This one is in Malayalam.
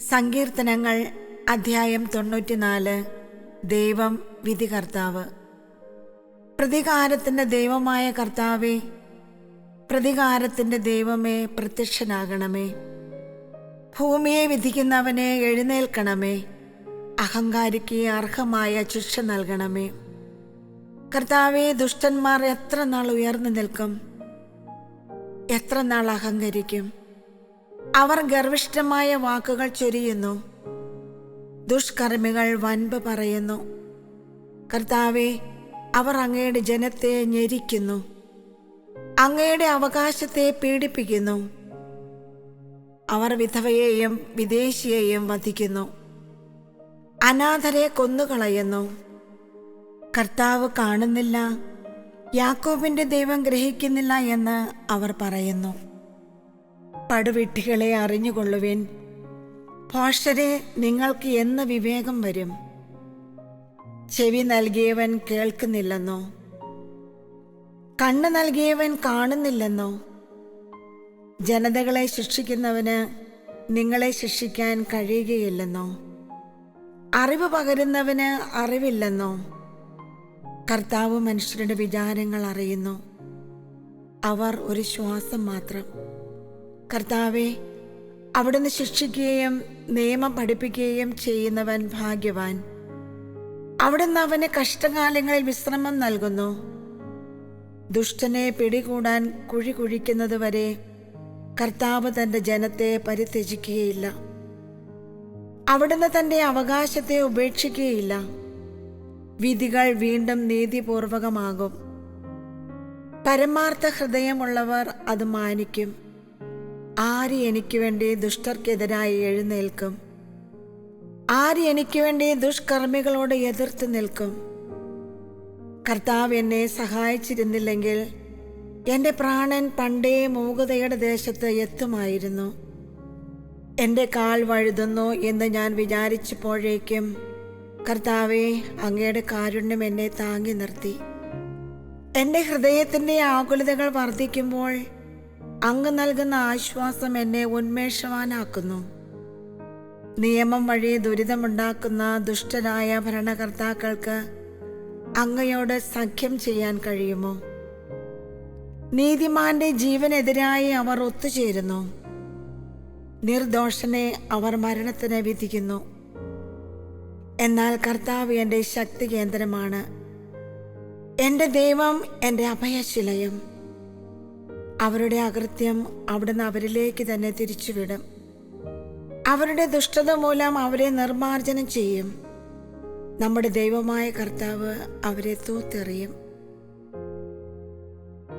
സങ്കീർത്തനങ്ങൾ അധ്യായം തൊണ്ണൂറ്റിനാല് ദൈവം വിധി കർത്താവ്. പ്രതികാരത്തിന്റെ ദൈവമായ കർത്താവെ പ്രതികാരത്തിന്റെ ദൈവമേ പ്രത്യക്ഷനാകണമേ. ഭൂമിയെ വിധിക്കുന്നവനെ എഴുന്നേൽക്കണമേ അഹങ്കാരിക്ക് അർഹമായ ശിക്ഷ നൽകണമേ. കർത്താവെ ദുഷ്ടന്മാർ എത്ര നാൾ ഉയർന്നു നിൽക്കും എത്ര നാൾ അഹങ്കരിക്കും. അവർ ഗർവിഷ്ഠമായ വാക്കുകൾ ചൊരിയുന്നു. ദുഷ്കർമ്മികൾ വൻപ് പറയുന്നു. കർത്താവെ അവർ അങ്ങയുടെ ജനത്തെ ഞെരിക്കുന്നു. അങ്ങയുടെ അവകാശത്തെ പീഡിപ്പിക്കുന്നു. അവർ വിധവയെയും വിദേശിയെയും വധിക്കുന്നു. അനാഥരെ കൊന്നുകളയുന്നു. കർത്താവ് കാണുന്നില്ല. യാക്കോബിന്റെ ദൈവം ഗ്രഹിക്കുന്നില്ല എന്ന് അവർ പറയുന്നു. പടുവിട്ടികളെ അറിഞ്ഞുകൊള്ളുവിൻ. ഭോഷരെ നിങ്ങൾക്ക് എന്ന് വിവേകം വരും? ചെവി നൽകിയവൻ കേൾക്കുന്നില്ലെന്നോ? കണ്ണ് നൽകിയവൻ കാണുന്നില്ലെന്നോ? ജനതകളെ ശിക്ഷിക്കുന്നവന് നിങ്ങളെ ശിക്ഷിക്കാൻ കഴിയുകയില്ലെന്നോ? അറിവ് പകരുന്നവന് അറിവില്ലെന്നോ? കർത്താവ് മനുഷ്യരുടെ വിചാരങ്ങൾ അറിയുന്നു. അവർ ഒരു ശ്വാസം മാത്രം. കർത്താവെ അവിടുന്ന് ശിക്ഷിക്കുകയും നിയമം പഠിപ്പിക്കുകയും ചെയ്യുന്നവൻ ഭാഗ്യവാൻ. അവിടുന്ന് അവന് കഷ്ടകാലങ്ങളിൽ വിശ്രമം നൽകുന്നു. ദുഷ്ടനെ പിടികൂടാൻ കുഴി കുഴിക്കുന്നത് വരെ കർത്താവ് തന്റെ ജനത്തെ പരിത്യജിക്കുകയില്ല. അവിടുന്ന് തന്റെ അവകാശത്തെ ഉപേക്ഷിക്കുകയില്ല. വിധികൾ വീണ്ടും നീതിപൂർവകമാകും. പരമാർത്ഥ ഹൃദയമുള്ളവർ അത് മാനിക്കും. ആര് എനിക്ക് വേണ്ടി ദുഷ്ടർക്കെതിരായി എഴുന്നേൽക്കും? ആര് എനിക്ക് വേണ്ടി ദുഷ്കർമ്മികളോട് എതിർത്ത് നിൽക്കും? കർത്താവ് എന്നെ സഹായിച്ചിരുന്നില്ലെങ്കിൽ എന്റെ പ്രാണൻ പണ്ടേ മൂകതയുടെ ദേശത്ത് എത്തുമായിരുന്നു. എന്റെ കാൽ വഴുതുന്നു എന്ന് ഞാൻ വിചാരിച്ചപ്പോഴേക്കും കർത്താവെ അങ്ങയുടെ കാരുണ്യം എന്നെ താങ്ങി നിർത്തി. എന്റെ ഹൃദയത്തിന്റെ ആകുലതകൾ വർദ്ധിക്കുമ്പോൾ അങ്ങ് നൽകുന്ന ആശ്വാസം എന്നെ ഉന്മേഷവാനാക്കുന്നു. നിയമം വഴി ദുരിതമുണ്ടാക്കുന്ന ദുഷ്ടരായ ഭരണകർത്താക്കൾക്ക് അങ്ങയോട് സഖ്യം ചെയ്യാൻ കഴിയുമോ? നീതിമാന്റെ ജീവനെതിരായി അവർ ഒത്തുചേരുന്നു. നിർദോഷനെ അവർ മരണത്തിന് വിധിക്കുന്നു. എന്നാൽ കർത്താവ് എന്റെ ശക്തി കേന്ദ്രമാണ് എന്റെ ദൈവം എന്റെ അഭയശിലയും. അവരുടെ അകൃത്യം അവിടുന്ന് അവരിലേക്ക് തന്നെ തിരിച്ചുവിടും. അവരുടെ ദുഷ്ടത മൂലം അവരെ നിർമാർജനം ചെയ്യും. നമ്മുടെ ദൈവമായ കർത്താവ് അവരെ തൂത്തെറിയും.